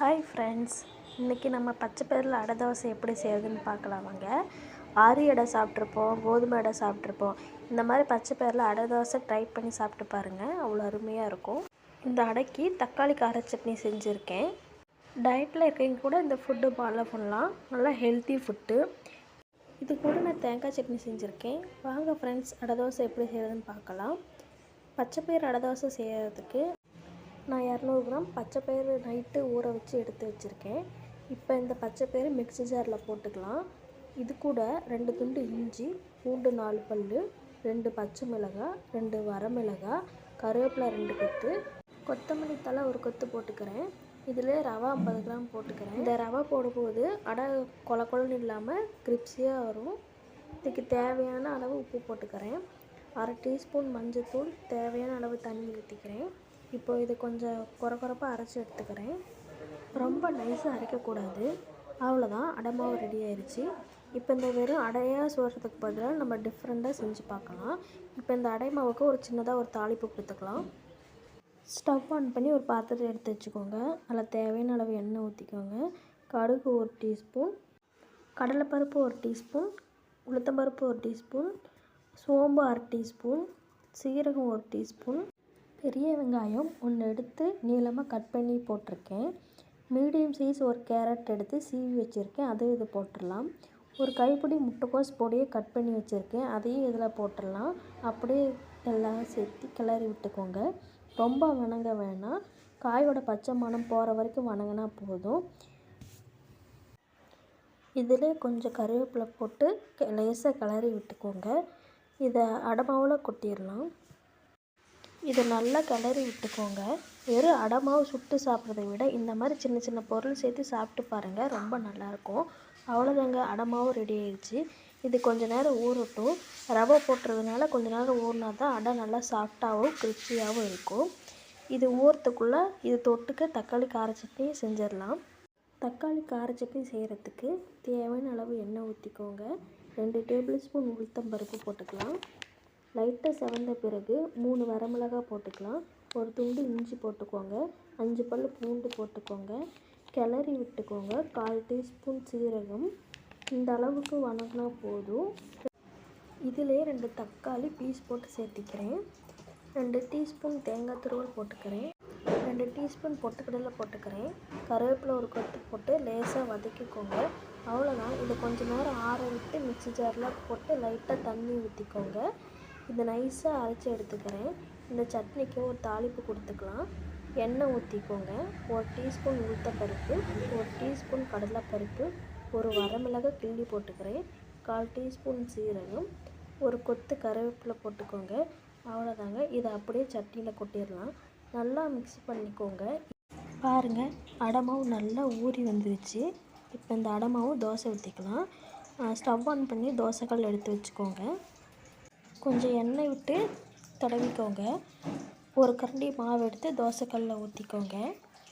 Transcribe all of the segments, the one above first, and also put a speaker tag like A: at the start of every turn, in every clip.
A: Hi friends இன்றைக்கி நம்ம பச்சை பயிரில் அடை தோசை எப்படி செய்கிறதுன்னு பார்க்கலாம் வாங்க. ஆரி அடை சாப்பிட்ருப்போம் கோதுமை அடை சாப்பிட்ருப்போம். இந்த மாதிரி பச்சை பயிரில் அடை தோசை ட்ரை பண்ணி சாப்பிட்டு பாருங்கள் அவ்வளோ அருமையாக இருக்கும். இந்த அடைக்கு தக்காளி கார சட்னி செஞ்சுருக்கேன். டயட்டில் இருக்கவங்க கூட இந்த ஃபுட்டு ஃபாலோ பண்ணலாம். நல்லா ஹெல்த்தி ஃபுட்டு இது கூட நான் தேங்காய் சட்னி செஞ்சுருக்கேன். வாங்க ஃப்ரெண்ட்ஸ் அடை தோசை எப்படி செய்கிறதுன்னு பார்க்கலாம். பச்சை பயிர் அடை தோசை செய்கிறதுக்கு நான் இரநூறு கிராம் பச்சை பயிறு நைட்டு ஊற வச்சு எடுத்து வச்சுருக்கேன். இப்போ இந்த பச்சை பயிறு மிக்ஸி ஜாரில் போட்டுக்கலாம். இது கூட ரெண்டு துண்டு இஞ்சி பூண்டு நாலு பல் ரெண்டு பச்சை மிளகாய் ரெண்டு வரமிளகாய் கருவேப்பிலை ரெண்டு கொத்து கொத்தமல்லி தலை ஒரு கொத்து போட்டுக்கிறேன். இதில் ரவா ஐம்பது கிராம் போட்டுக்கிறேன். இந்த ரவா போடும்போது அடை கொல கொலன்னு இல்லாமல் கிரிப்ஸியாக வரும். இதுக்கு தேவையான அளவு உப்பு போட்டுக்கிறேன். அரை டீஸ்பூன் மஞ்சள்தூள் தேவையான அளவு தண்ணி ஊற்றிக்கிறேன் இப்போ இது கொஞ்சம் குறை குறைப்பாக அரைச்சி எடுத்துக்கிறேன். ரொம்ப நைஸாக அரைக்கக்கூடாது. அவ்வளோதான் அடமாவு ரெடி ஆயிடுச்சு இப்போ இந்த வெறும் அடையாக சோறுறதுக்கு பதிலாக நம்ம டிஃப்ரெண்ட்டாக செஞ்சு பார்க்கலாம். இப்போ இந்த அடை மாவுக்கு ஒரு சின்னதாக ஒரு தாளிப்பு கொடுத்துக்கலாம். ஸ்டவ் ஆன் பண்ணி ஒரு பாத்திரத்தை எடுத்து வச்சுக்கோங்க. அதில் தேவையான அளவு எண்ணெய் ஊற்றிக்கோங்க கடுகு ஒரு டீஸ்பூன் கடலைப்பருப்பு ஒரு டீஸ்பூன் உளுத்தம்பருப்பு ஒரு டீஸ்பூன் சோம்பு அரை டீஸ்பூன் சீரகம் ஒரு டீஸ்பூன் பெரிய வெங்காயம் ஒன்று எடுத்து நீளமாக கட் பண்ணி போட்டிருக்கேன். மீடியம் சைஸ் ஒரு கேரட் எடுத்து சீவி வச்சுருக்கேன். அதையும் இது போட்டுடலாம். ஒரு கைப்பிடி முட்டைக்கோஸ் பொடியை கட் பண்ணி வச்சுருக்கேன். அதையும் இதில் போட்டுடலாம். அப்படியே எல்லாம் சேர்த்து கிளறி விட்டுக்கோங்க. ரொம்ப வணங்க வேணாம். காயோட பச்சை மணம் போகிற வரைக்கும் வணங்கினா போதும். இதில் கொஞ்சம் கருவேப்பிலை போட்டு லேசாக கிளறி விட்டுக்கோங்க. இதை அடமாவில் கொட்டிடலாம். இதை நல்லா கிளறி விட்டுக்கோங்க. வெறும் அடமாவு சுட்டு சாப்பிட்றத விட இந்த மாதிரி சின்ன சின்ன பொருள் சேர்த்து சாப்பிட்டு பாருங்கள் ரொம்ப நல்லாயிருக்கும். அவ்வளோதாங்க அடமாவும் ரெடி ஆயிடுச்சு. இது கொஞ்ச நேரம் ஊறட்டும். ரவை போட்டுறதுனால கொஞ்ச நேரம் ஊறினா தான் அடை நல்லா சாஃப்டாகவும் கிறிஸ்பியாகவும் இருக்கும். இது ஊறத்துக்குள்ளே இது தொட்டுக்க தக்காளி கார சட்னி செஞ்சிடலாம். தக்காளி கார சட்னி செய்கிறதுக்கு தேவையான அளவு எண்ணெய் ஊற்றிக்கோங்க ரெண்டு டேபிள் ஸ்பூன் உளுத்தம் பருப்பு போட்டுக்கலாம். லைட்டாக செவந்த பிறகு மூணு வரமிளகா போட்டுக்கலாம். ஒரு துண்டு இஞ்சி போட்டுக்கோங்க. அஞ்சு பல் பூண்டு போட்டுக்கோங்க. கிளறி விட்டுக்கோங்க. கால் டீஸ்பூன் சீரகம். இந்த அளவுக்கு வணங்கினா போதும். இதிலே ரெண்டு தக்காளி பீஸ் போட்டு சேர்த்திக்கிறேன். ரெண்டு டீஸ்பூன் தேங்காய் துருவல் போட்டுக்கிறேன். ரெண்டு டீஸ்பூன் பொட்டுக்கடலை போட்டுக்கிறேன். கருவேப்பிலை ஒரு கொத்து போட்டு லேசாக வதக்கிக்கோங்க. அவ்வளோதான் இது கொஞ்சம் நேரம் ஆற விட்டு மிக்சி ஜாரில் போட்டு லைட்டாக தண்ணி ஊற்றிக்கோங்க இதை நைஸாக அரைச்சி எடுத்துக்கிறேன். இந்த சட்னிக்கு ஒரு தாளிப்பு கொடுத்துக்கலாம். எண்ணெய் ஊற்றிக்கோங்க ஒரு டீஸ்பூன் உளுத்தப்பருப்பு ஒரு டீஸ்பூன் கடலைப்பருப்பு ஒரு வரமிளகாய் கிள்ளி போட்டுக்கிறேன். கால் டீஸ்பூன் சீரகம் ஒரு கொத்து கருவேப்பிலை போட்டுக்கோங்க. அவ்வளோதாங்க இதை அப்படியே சட்னியில் கொட்டிடலாம். நல்லா மிக்ஸ் பண்ணிக்கோங்க. பாருங்கள் அடமாவு நல்லா ஊறி வந்துருச்சு. இப்போ இந்த அடமாவும் தோசை ஊற்றிக்கலாம் ஸ்டவ் ஆன் பண்ணி தோசைக்கல் எடுத்து வச்சுக்கோங்க. கொஞ்சம் எண்ணெய் விட்டு தடவிக்கோங்க. ஒரு கரண்டி மாவு எடுத்து தோசைக்கல்லில் ஊற்றிக்கோங்க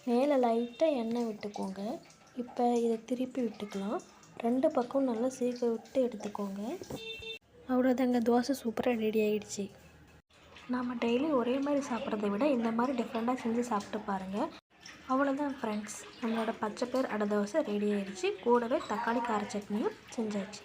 A: மேலே லைட்டாக எண்ணெய் விட்டுக்கோங்க. இப்போ இதை திருப்பி விட்டுக்கலாம். ரெண்டு பக்கம் நல்லா சீக்க விட்டு எடுத்துக்கோங்க. அவ்வளோதாங்க தோசை சூப்பராக ரெடி ஆகிடுச்சு நாம் டெய்லி ஒரே மாதிரி சாப்பிட்றத விட இந்த மாதிரி டிஃப்ரெண்ட்டாக செஞ்சு சாப்பிட்டு பாருங்கள் அவ்வளோதான் ஃப்ரெண்ட்ஸ் நம்மளோட பச்சை பேர் அடை தோசை ரெடி ஆயிடுச்சு. கூடவே தக்காளி கார சட்னியும் செஞ்சாச்சு.